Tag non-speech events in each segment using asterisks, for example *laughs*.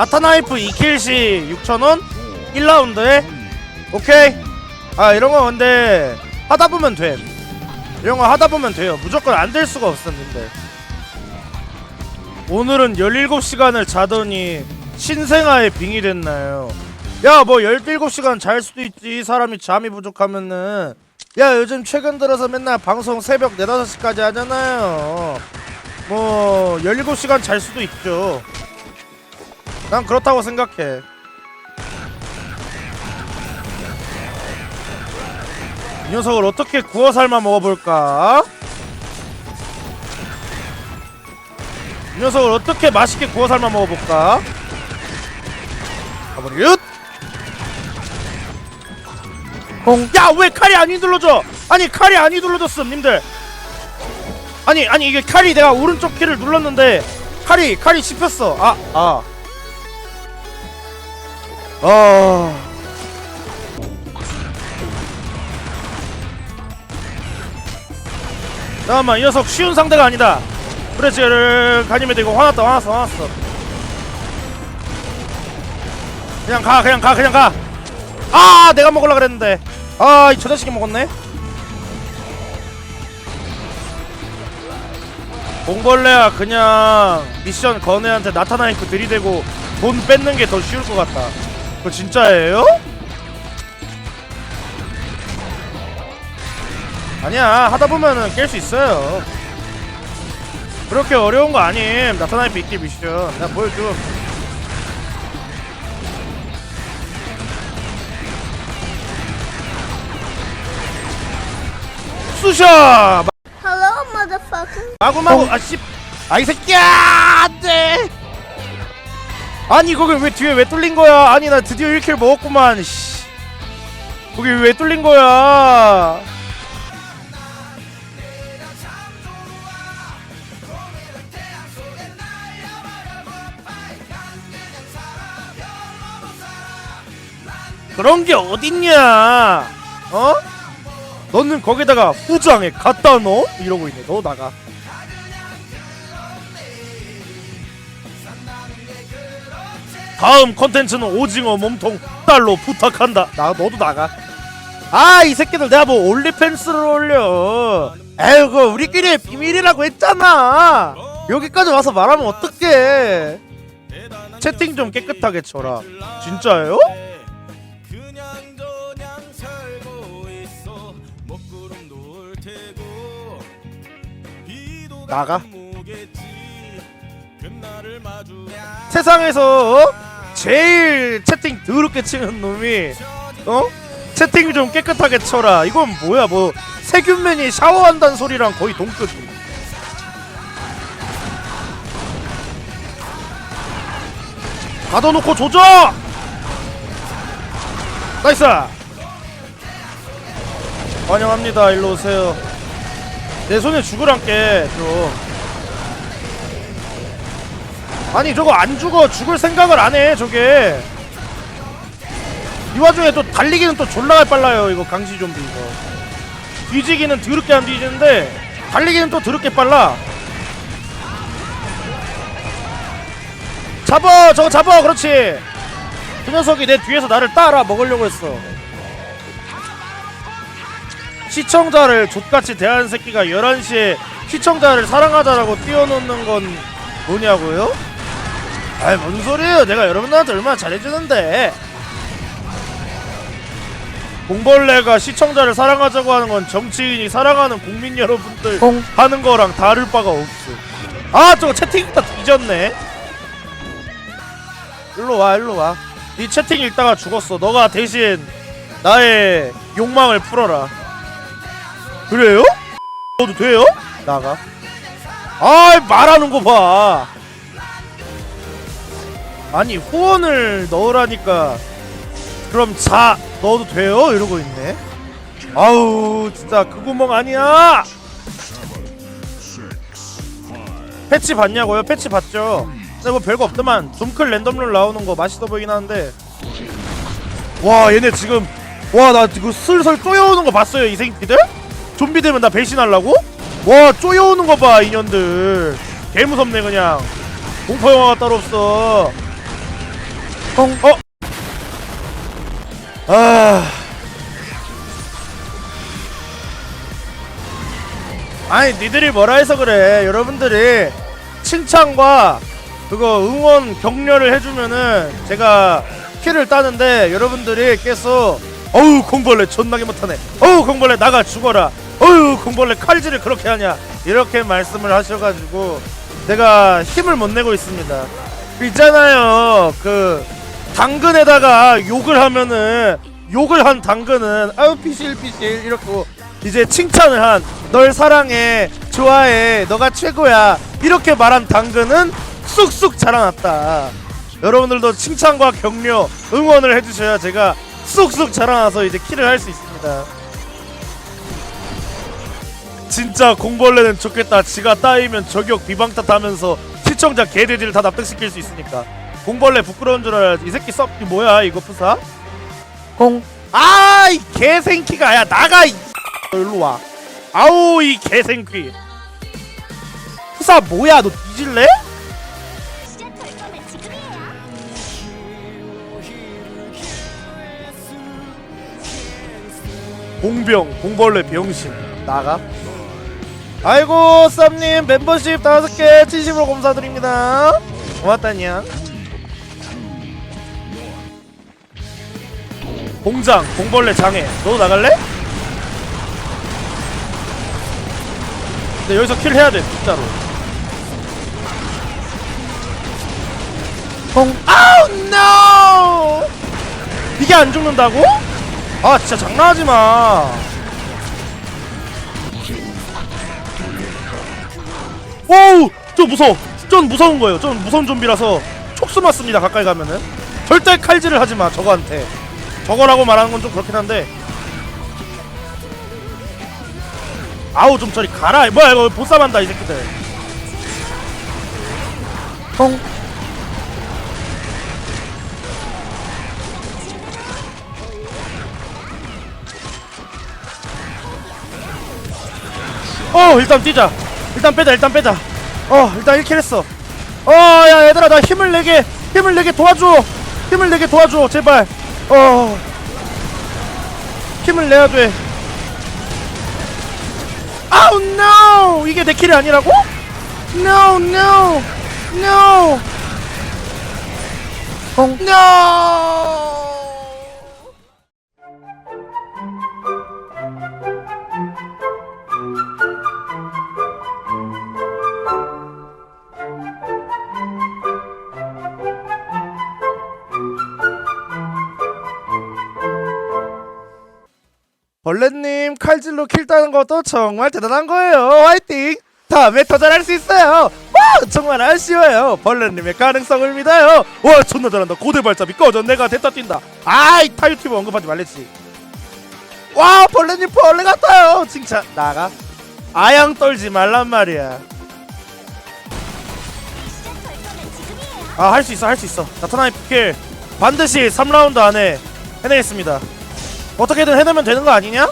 나타나이프 2킬시 6천원? 1라운드에 오케이. 아 이런거 근데 하다보면 돼. 이런거 하다보면 돼요. 무조건 안 될 수가 없었는데. 오늘은 17시간을 자더니 신생아의 빙이 됐나요? 야 뭐 17시간 잘 수도 있지. 사람이 잠이 부족하면은. 야 요즘 최근 들어서 맨날 방송 새벽 4, 5시까지 하잖아요. 뭐 17시간 잘 수도 있죠 난 그렇다고 생각해 이 녀석을 어떻게 구워 삶아 먹어볼까? 이 녀석을 어떻게 맛있게 구워 삶아 먹어볼까? 가버리읒! 야, 왜 칼이 안 휘둘러져? 아니, 칼이 안 휘둘러졌음, 님들. 아니, 아니, 이게 칼이 내가 오른쪽 키를 눌렀는데, 칼이, 칼이 씹혔어. 아, 아. 아. 잠깐만, 이 녀석 쉬운 상대가 아니다. 그렇지, 가님에 되고 화났다, 화났어, 화났어. 그냥 가, 그냥 가, 그냥 가. 아, 내가 먹으려 그랬는데. 아, 이 저 자식이 먹었네. 봉벌레야 그냥 미션 건애한테 나타나니까 들이대고 돈 뺏는 게 더 쉬울 것 같다. 그거 진짜예요? 아니야 하다 보면은 깰 수 있어요. 그렇게 어려운 거 아님. 나타나니까 있기 미션. 내가 보여줘. 쑤셔! Hello, motherfucker. 마구마구 아씨 아이 새끼야 안돼 아니 거기 왜 뒤에 왜 뚫린 거야? 아니 나 드디어 1킬 먹었구만 씨. 거기 왜 뚫린 거야? 그런 게 어딨냐? 어? 너는 거기다가 후장에 갖다 넣어? 이러고 있네 너 나가 다음 컨텐츠는 오징어 몸통 딸로 부탁한다. 나 너도 나가. 아 이 새끼들 내가 뭐 올리팬스를 올려. 에휴 그 우리끼리의 비밀이라고 했잖아. 여기까지 와서 말하면 어떡해. 채팅 좀 깨끗하게 쳐라. 진짜예요? 그냥 저냥 살고 있어. 먹구름도 올 테고. 비도 나가. 오겠지. 그날을 세상에서 어? 제일 채팅 더럽게 치는 놈이 어? 채팅 좀 깨끗하게 쳐라. 이건 뭐야? 뭐 세균맨이 샤워한다는 소리랑 거의 동급이 가둬놓고 조져! 나이스! 환영합니다. 일로 오세요. 내 손에 죽으란께 좀 아니 저거 안 죽어. 죽을 생각을 안 해 저게. 이 와중에 또 달리기는 또 졸라갈 빨라요 이거 강시 좀비 이거. 뒤지기는 드럽게 안 뒤지는데 달리기는 또 드럽게 빨라. 잡아 저거 잡아 그렇지. 그 녀석이 내 뒤에서 나를 따라 먹으려고 했어. 시청자를 족같이 대하는 새끼가 11시에 시청자를 사랑하자라고 띄워놓는 건 뭐냐고요? 아이 뭔 소리예요? 내가 여러분들한테 얼마나 잘해주는데. 공벌레가 시청자를 사랑하자고 하는 건 정치인이 사랑하는 국민 여러분들 하는 거랑 다를 바가 없어. 아 저거 채팅 읽다 뒤졌네. 일로 와 일로 와네 채팅 읽다가 죽었어. 너가 대신 나의 욕망을 풀어라. 그래요? *laughs* 너도 돼요? 나가. 아이 말하는 거봐 아니 후원을 넣으라니까. 그럼 자 넣어도 돼요? 이러고 있네. 아우 진짜 그 구멍 아니야! 패치 봤냐고요? 패치 봤죠? 근데 뭐 별거 없더만. 둠클 랜덤롤 나오는 거 맛있어 보이긴 하는데. 와 얘네 지금 와 나 지금 슬슬 쪼여오는 거 봤어요 이 새끼들? 좀비 되면 나 배신하려고? 와 쪼여오는 거 봐 인연들. 개 무섭네 그냥. 공포 영화가 따로 없어 어? 아. 아니 니들이 뭐라 해서 그래. 여러분들이 칭찬과 그거 응원 격려를 해주면은 제가 키를 따는데 여러분들이 계속 어우 공벌레 존나게 못하네. 어우 공벌레 나가 죽어라. 어우 공벌레 칼질을 그렇게 하냐. 이렇게 말씀을 하셔가지고 제가 힘을 못 내고 있습니다. 있잖아요. 그 당근에다가 욕을 하면은 욕을 한 당근은 아유 피실 피실 이렇게 이제 칭찬을 한 널 사랑해 좋아해 너가 최고야. 이렇게 말한 당근은 쑥쑥 자라났다. 여러분들도 칭찬과 격려 응원을 해주셔야 제가 쑥쑥 자라나서 이제 키를 할 수 있습니다. 진짜 공벌레는 좋겠다. 지가 따이면 저격 비방탓 하면서 시청자 개돼지를 다 납득시킬 수 있으니까 공벌레 부끄러운 줄 알아야지. 이 새끼 썩 뭐야 이거 푸사? 공. 아 이 개생키가. 야 나가 이. 일로 와. 아우 이 개생키. 푸사 뭐야 너 뒤질래? 시작할 거면 지금이에요. 공병 공벌레 병신. 나가. 아이고 쌈님 멤버십 다섯 개 진심으로 감사드립니다. 고맙다냥 공장 공벌레 장애 너도 나갈래? 근데 여기서 킬 해야 돼 진짜로 공 아우 노 이게 안 죽는다고? 아 진짜 장난하지 마. 오우 저 무서워. 전 무서운 거예요. 전 무서운 좀비라서 촉수 맞습니다. 가까이 가면은 절대 칼질을 하지 마 저거한테. 저거라고 말하는 건 좀 그렇긴 한데. 아우 좀 저리 가라. 뭐야 이거 보쌈한다 이 새끼들. 통. 어 일단 뛰자 일단 빼자 일단 빼자 어 일단 1킬 했어 어 야 얘들아 나 힘을 내게 힘을 내게 도와줘 힘을 내게 도와줘 제발 어. 힘을 내야 돼. 아우 no! 이게 내 킬이 아니라고? no no! No! 어, no 벌레님 칼질로 킬 따는 것도 정말 대단한 거예요. 화이팅! 다음에 더 잘할 수 있어요. 와 정말 아쉬워요. 벌레님의 가능성을 믿어요. 와 존나 잘한다. 고대 발잡이 꺼져. 내가 됐다 뛴다. 아이 타유튜브 언급하지 말랬지. 와 벌레님 벌레 같아요. 칭찬. 나가. 아양 떨지 말란 말이야. 아 할 수 있어 할 수 있어. 나타나이 킬. 반드시 3라운드 안에 해내겠습니다 어떻게든 해내면 되는 거 아니냐?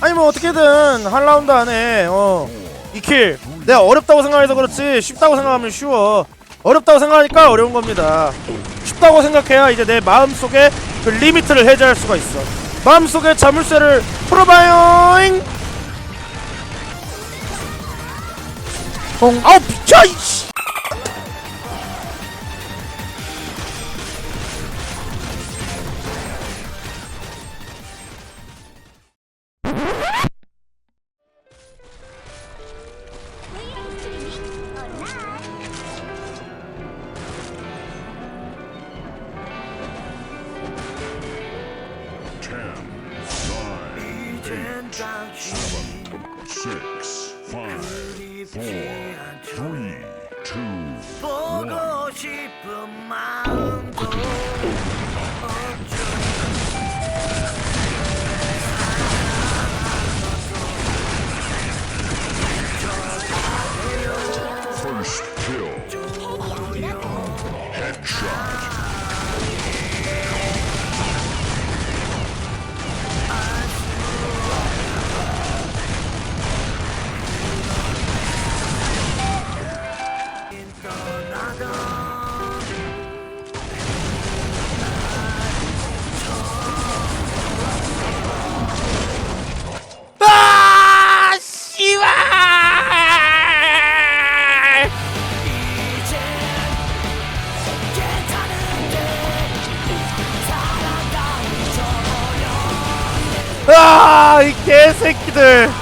아니 뭐 어떻게든 한 라운드 안에 어 2킬. 내가 어렵다고 생각해서 그렇지 쉽다고 생각하면 쉬워. 어렵다고 생각하니까 어려운 겁니다. 쉽다고 생각해야 이제 내 마음속에 그 리미트를 해제할 수가 있어. 마음속에 자물쇠를 풀어봐요잉! 공 아우 비켜 이씨 새끼들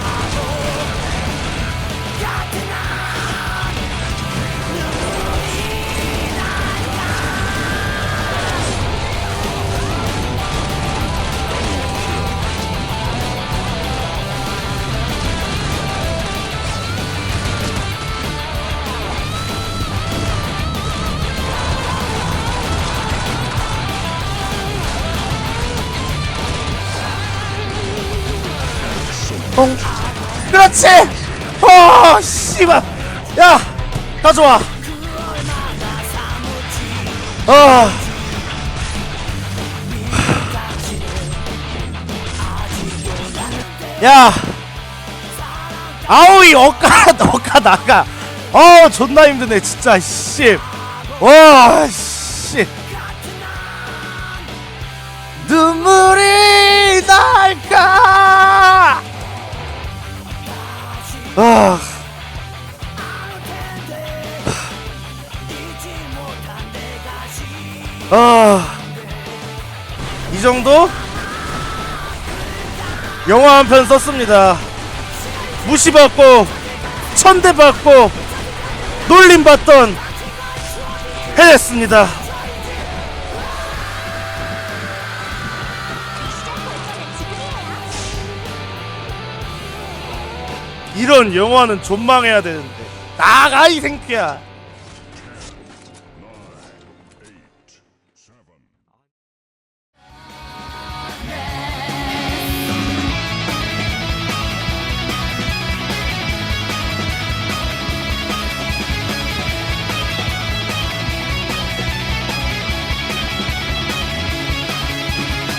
뽕 그렇지 어 씨발 야 가져와 아 야, 아오이 어까 어까 *laughs* 나가. 어 존나 힘드네 진짜 씨. 와 씨. 눈물이 날까. 아. 아. 이 정도? 영화 한 편 썼습니다. 무시받고 천대받고 놀림받던 해냈습니다. 이런 영화는 존망해야 되는데 나가 이 생피야.